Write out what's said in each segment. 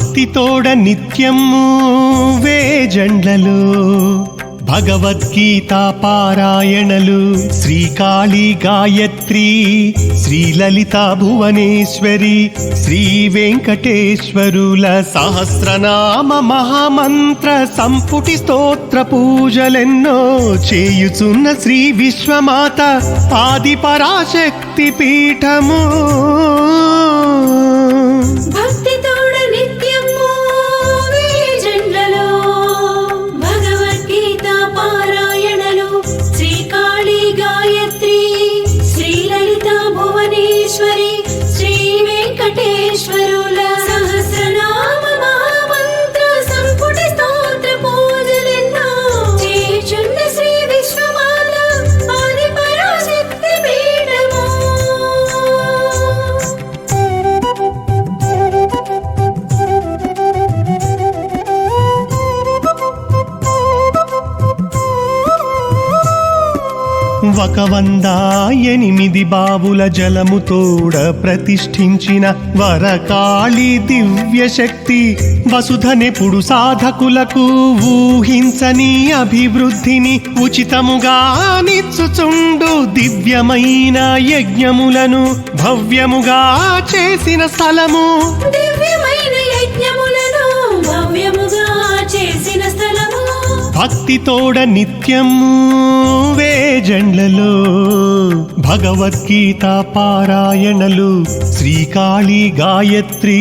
భక్తితోడ నిత్యము వేజండ్లలు భగవద్గీత పారాయణలు శ్రీకాళి గాయత్రి శ్రీలలిత భువనేశ్వరి శ్రీ వెంకటేశ్వరుల సహస్రనామ మహామంత్ర సంపుటి స్తోత్ర పూజలెన్నో చేయుచున్న శ్రీ విశ్వమాత ఆది పరాశక్తి పీఠము భక్తితో ఒక వంద ఎనిమిది బావుల జలముతోడ ప్రతిష్ఠించిన వరకాళి దివ్య శక్తి వసుధనెప్పుడు సాధకులకు ఊహించని అభివృద్ధిని ఉచితముగా నిచ్చుచుండు దివ్యమైన యజ్ఞములను భవ్యముగా చేసిన స్థలము. దివ్యమైన యజ్ఞములను భవ్యముగా చేసిన స్థలము భక్తితోడ నిత్యము వేజండ్లలో భగవద్గీత పారాయణలు శ్రీకాళి గాయత్రి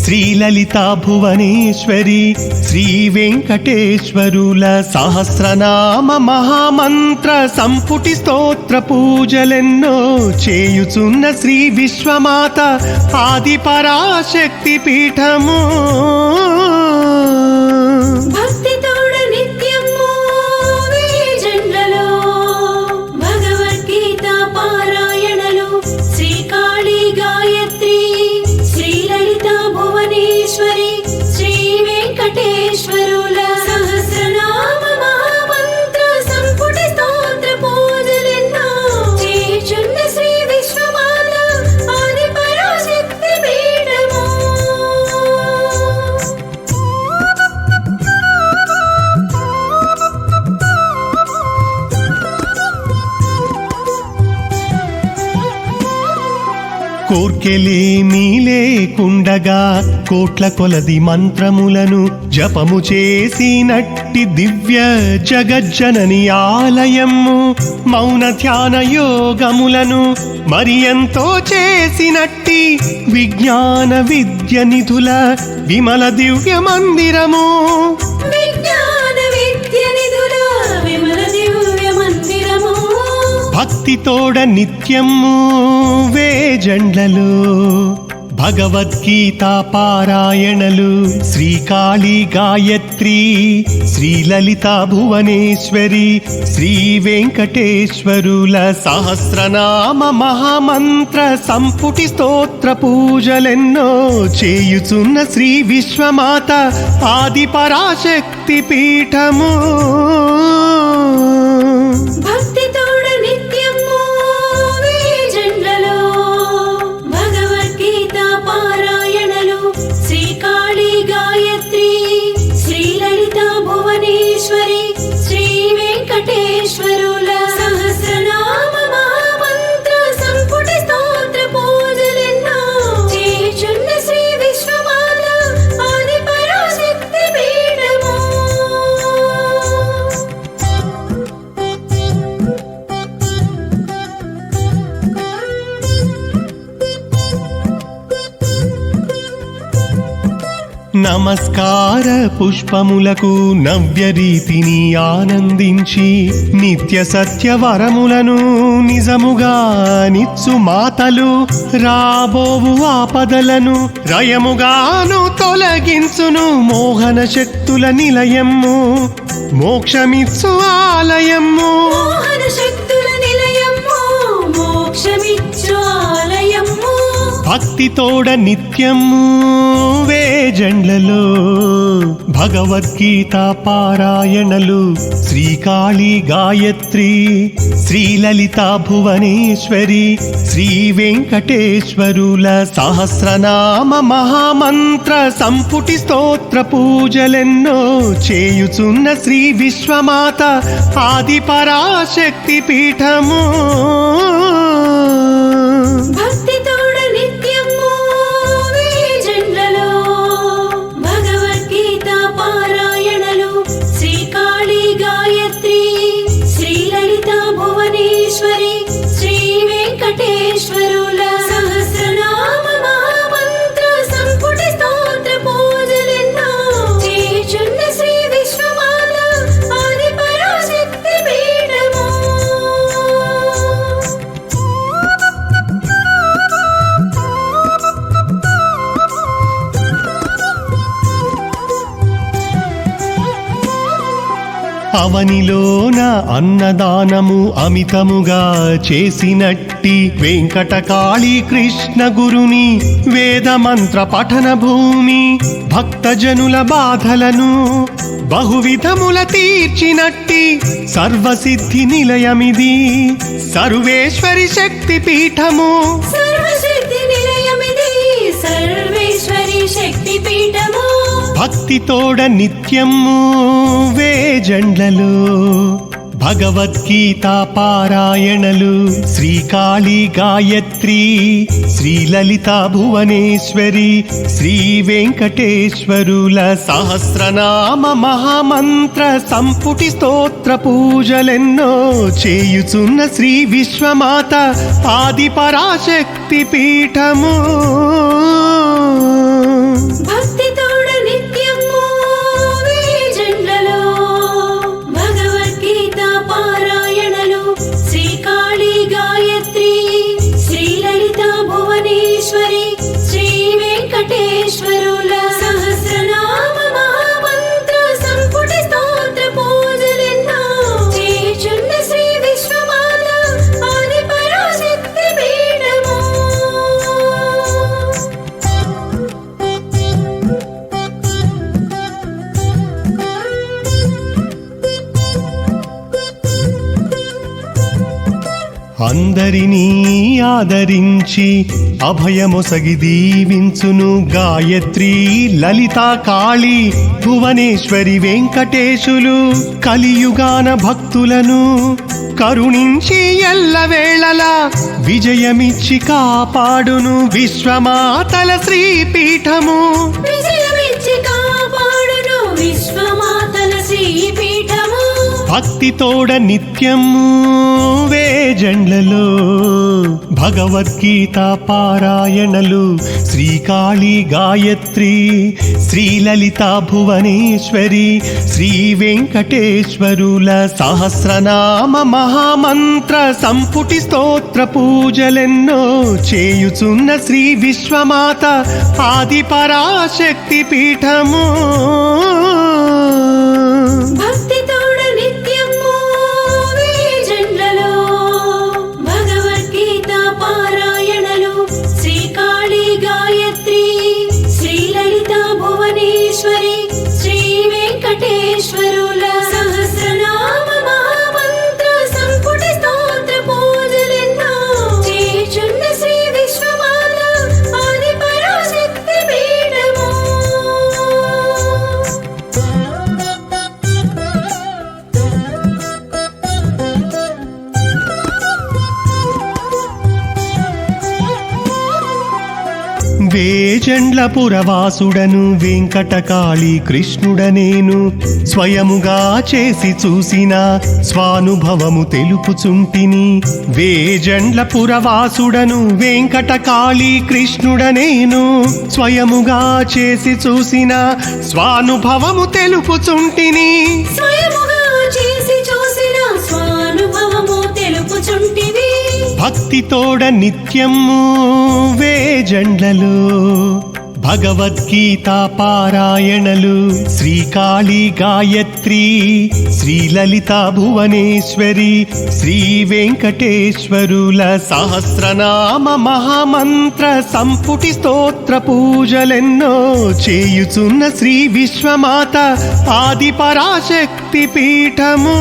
శ్రీలలిత భువనేశ్వరి శ్రీ వెంకటేశ్వరుల సహస్రనామ మహామంత్ర సంపుటి స్తోత్ర పూజలెన్నో చేయుచున్న శ్రీ విశ్వమాత ఆది పరాశక్తి పీఠము కోర్కెలేమీ లేకుండగా కోట్ల కొలది మంత్రములను జపము చేసినట్టి దివ్య జగజ్జనని ఆలయము మౌన ధ్యాన యోగములను మరి ఎంతో చేసినట్టి విజ్ఞాన విద్య నిధుల విమల దివ్య మందిరము. భక్తితోడ నిత్యము వేజండ్లలో భగవద్గీత పారాయణలు శ్రీకాళి గాయత్రి శ్రీలలిత భువనేశ్వరి శ్రీ వెంకటేశ్వరుల సహస్రనామ మహామంత్ర సంపుటి స్తోత్ర పూజలెన్నో చేయుచున్న శ్రీ విశ్వమాత ఆది పరాశక్తి పీఠము నమస్కార పుష్పములకు నవ్య రీతిని ఆనందించి నిత్య సత్య వరములను నిజముగా నిత్సు మాతలు రాబోవు ఆపదలను రయముగాను తొలగించును మోహన శక్తుల నిలయము మోక్షమిత్సు ఆలయము. మోహన శక్తుల భక్తితోడ నిత్యము వేజండ్లలో భగవద్గీత పారాయణలు శ్రీకాళి గాయత్రి శ్రీలలిత భువనేశ్వరి శ్రీ వెంకటేశ్వరుల సహస్రనామ మహామంత్ర సంపుటి స్తోత్ర పూజలెన్నో చేయుచున్న శ్రీ విశ్వమాత ఆది పరాశక్తి పీఠము భక్తితో అవనిలోన అన్నదానము అమితముగా చేసినట్టి వెంకటకాళి కృష్ణ గురుని వేద మంత్ర పఠన భూమి భక్తజనుల బాధలను బహువిధముల తీర్చినట్టి సర్వసిద్ధి నిలయమిది సర్వేశ్వరి శక్తి పీఠము. సర్వసిద్ధి నిలయమిది సర్వేశ్వరి శక్తి పీఠము. భక్తితోడ నిత్యము వేజండ్లలో భగవద్గీత పారాయణలు శ్రీకాళి గాయత్రి శ్రీలలిత భువనేశ్వరి శ్రీ వెంకటేశ్వరుల సహస్రనామ మహామంత్ర సంపుటి స్తోత్ర పూజలెన్నో చేయుచున్న శ్రీ విశ్వమాత ఆది పరాశక్తి పీఠము భక్తితోడ అందరినీ ఆదరించి అభయమొసగి దీవించును. గాయత్రి లలిత కాళి భువనేశ్వరి వెంకటేశులు కలియుగాన భక్తులను కరుణించి ఎల్లవేళలా విజయమిచ్చి కాపాడును. విశ్వమాతల శ్రీపీఠము విజయమిచ్చి కాపాడును. విశ్వమాతల శ్రీపీఠము. భక్తితోడ నిత్యము వేజండ్లలో భగవద్గీత పారాయణలు శ్రీకాళి గాయత్రి శ్రీలలిత భువనేశ్వరి శ్రీ వెంకటేశ్వరుల సహస్రనామ మహామంత్ర సంపుటి స్తోత్ర పూజలెన్నో చేయుచున్న శ్రీ విశ్వమాత ఆది పరాశక్తి పీఠము భక్తి వెంకటేశ్వరు. వేజండ్ల పురవాసుడను వెంకటకాళి కృష్ణుడనేను. స్వయముగా చేసి చూసిన స్వానుభవము తెలుపుచుంటిని. వేజండ్ల పురవాసుడను వెంకటకాళి కృష్ణుడనేను. స్వయముగా చేసి చూసిన స్వానుభవము తెలుపుచుంటిని. స్వయముగా చేసి భక్తితోడ నిత్యము వేజండ్లలు భగవద్గీత పారాయణలు శ్రీకాళి గాయత్రి శ్రీలలిత భువనేశ్వరి శ్రీ వెంకటేశ్వరుల సహస్రనామ మహామంత్ర సంపుటి స్తోత్ర పూజలెన్నో చేయుచున్న శ్రీ విశ్వమాత ఆది పరాశక్తి పీఠము